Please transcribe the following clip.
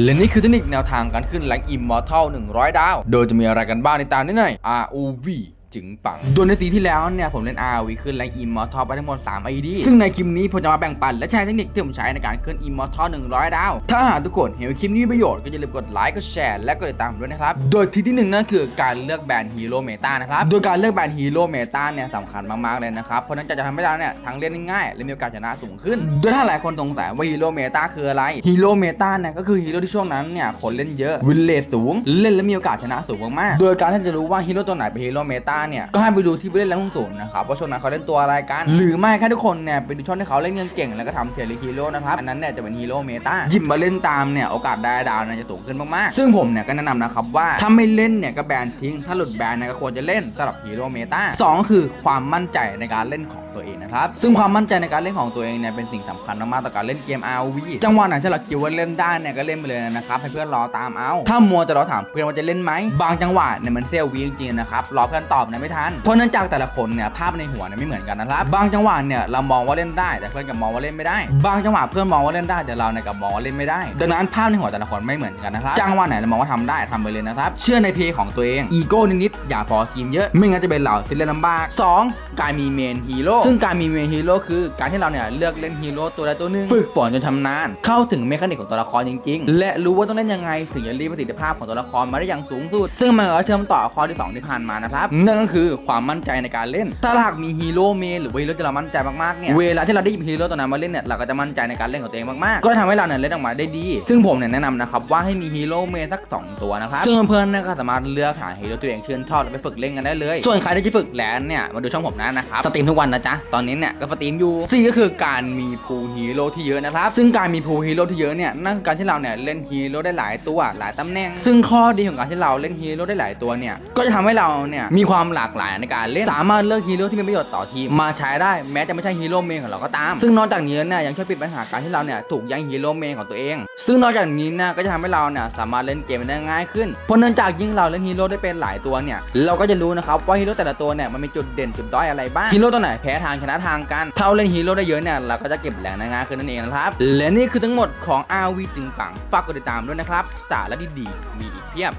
และนี่คือเทคนิคแนวทางการขึ้นแรงอิมมอร์ทัล100 ดาว โดยจะมีอะไรกันบ้างในตามนี้หน่อย ROV จึงปัง โดยในซีที่แล้วเนี่ยผมเล่น ROV ขึ้นแรงอิมมอร์ทัลไปทั้งหมด3 ID ซึ่งในคลิปนี้ผมจะมาแบ่งปัน และแชร์เทคนิคที่ผมใช้ในการขึ้นอิมมอร์ทัล100 ดาว ถ้าหากทุกคนเห็นว่าคลิปนี้มีประโยชน์ก็อย่าลืมกดไลค์ กดแชร์ และกดติดตามผมด้วยนะครับ โดยที่ที่หนึ่งนั่นคือการเลือกแบรนด์ฮีโร่เมตานะครับ โดยการเลือกแบรนด์ฮีโร่เมตาเนี่ยสำคัญมากๆเลยนะครับ เพราะนั้นจะทำให้เราเนี่ยทั้งเล่นง่ายและมีโอกาสชนะสูงขึ้น โดยถ้าหลายคนสงสัยว่าฮีโร่เมตาคืออะไรฮีโร่เมตาเนี่ยก็คือฮีโร่ที่ช่วงนั้นเนี่ยคนเล่นเยอะวินเลทสูง เล่นแล้วมีโอกาสชนะสูงมากๆโดยการที่จะรู้ว่าฮีโร่ตัวไหนเป็นฮีโร่เมตาเนี่ยก็ให้ไปดูที่ผู้เล่นแรงสูงนะครับว่าช่วงนั้นเขาเล่นตัวอะไรกัน หรือไม่แค่ทุกคนเนี่ยไปดูช่องที่เขาเล่นเงินเก่งแล้วก็ทำเทเลฮีโร่นะครับอันนั้นเนี่ยจะเป็นฮีโร่เมตาหยิบมาเล่นตามเนี่ยโอกาสได้ดาวเนี่ยจะสูงขึ้นมากๆ ซึ่งผมเนี่ยก็แนะนำนะครับว่าถ้าไม่เล่นเนี่ยก็แบนทิ้งถ้าหลุดแบนเนี่ยก็ควรจะเล่นสำหรับฮีโร่เมตาสองคือความมั่นใจในการเล่นของตัวเองนะครับซึ่งความมั่นใจในการเล่นของตัวเองเนี่ยเป็นสิ่งสำคัญมากๆต่อการเล่นเกม Rv จังหวะไหนที่เราคิดว่าเล่นได้เนี่ยก็เล่นไปเลยนะครับให้เพื่อนรอตามเอาถ้ามัวแต่เราถามเพื่อนว่าจะเล่นไหมบางจังหวะเนี่ยมันเซลวีจริงๆนะครับรอเพื่อนตอบเนี่ยไม่ทันเพราะเนื่องจากแต่ละคนเนี่ยภาพในหัวเนี่ยไม่เหมือนกันนะครับบางจังหวะเนี่ยเรามองว่าเล่นได้แต่เพื่อนกลับมองว่าเล่นไม่ได้ บางจังหวะเพื่อนมองว่าเล่นได้แต่เราเนี่ยกลับมองว่าเล่นไม่ได้ ดังนั้นภาพในหัวแต่ละคนไม่เหมือนกันนะครับจังหวะไหนเรามองว่าทำได้ทำไปเลยนะครับเชื่อในเพลย์ของตัวเองอีโก้นิดๆอย่าฟอร์ทีมเยอะ ไม่งั้นจะเป็นเราที่เล่นลำบาก 2. การมีเมนฮีโร่ซึ่งการมีเมนฮีโร่คือการที่เราเนี่ยเลือกเล่นฮีโร่ตัวใดตัวหนึ่งฝึกฝนจนชำนาญเข้าถึงเมคานิกของตัวละครจริงๆ และรู้ว่าต้องเล่นยังไงถึงจะรีดประสิทธิภาพของตัวละครมาได้อย่างสูงสุดซึ่งมันก็เชื่อมต่อข้อที่สองที่ผ่านมานะครับนั่นก็คือความมั่นใจในการเล่น ถ้าหากมีฮีโร่เมนหรือว่าฮีโร่ที่เรามั่นใจมากๆเนี่ยเวลาที่เราได้หยิบฮีโร่ตัวนั้นมาเล่นเนี่ยเราก็จะมั่นใจในการเล่นของตัวเองมากๆ ก็ทำให้เราเนี่ยเล่นออกมาได้ดี ซึ่งผมเนี่ยแนะนำนะครับว่าให้มีฮีโร่เมนสัก 2 ตัวนะครับซึ่งเพื่อนๆเนี่ยก็สามารถเลือกหาฮีโร่ตัวเองชื่นชอบแล้วไปฝึกเล่นกันได้เลยส่วนใครที่จะฝึกแลนเนี่ยมาดูช่องผมนะนะครับสตรีมทุกวันนะจ๊ะตอนนี้เนี่ยก็สตรีมอยู่สี่ก็คือการมีพูฮีโร่ที่เยอะนะครับซึ่งการมีพูฮีโร่ที่เยอะเนี่ยนั่นคือการที่เราเนี่ยเล่นฮีโร่ได้หลายตัวหลายตำแหน่ง ซึ่งข้อดีของการที่เราเล่นฮีโร่ได้หลายตัวเนี่ยก็จะทำให้เราเนี่ยมีความหลากหลายในการเล่น สามารถเลือกฮีโร่ที่มีประโยชน์ต่อทีมมาใช้ได้แม้จะไม่ใช่ฮีโร่เมนของเราก็ตาม ซึ่งนอกจากนี้เนี่ยยังช่วยปิดปัญหาการที่เราเนี่ยถูกแย่งฮีโร่เมนของตัวเอง ซึ่งนอกจากนี้เนี่ยก็จะทำให้เราเนี่ยสามารถเล่นเกมได้ง่ายขึ้นเพราะเนื่องจากยิ่งเราเล่นฮีโร่ได้เป็นหลายตัวเนี่ยเราก็จะรู้นะครับว่าฮีโร่แต่ละตัวเนี่ยมันมีจุดเด่นจุดด้อยอะไรบ้างฮีโร่ตัวไหนแพ้ทางชนะทางกันถ้าเราเล่นฮีโร่ได้เยอะเนี่ยเราก็จะเก็บแรงได้ง่ายขึ้นนั่นเองนะครับและนี่คือทั้งหมดของ RV จึงปังฝากกดติดตามด้วยนะครับสาระดีๆมีอีกเพียบ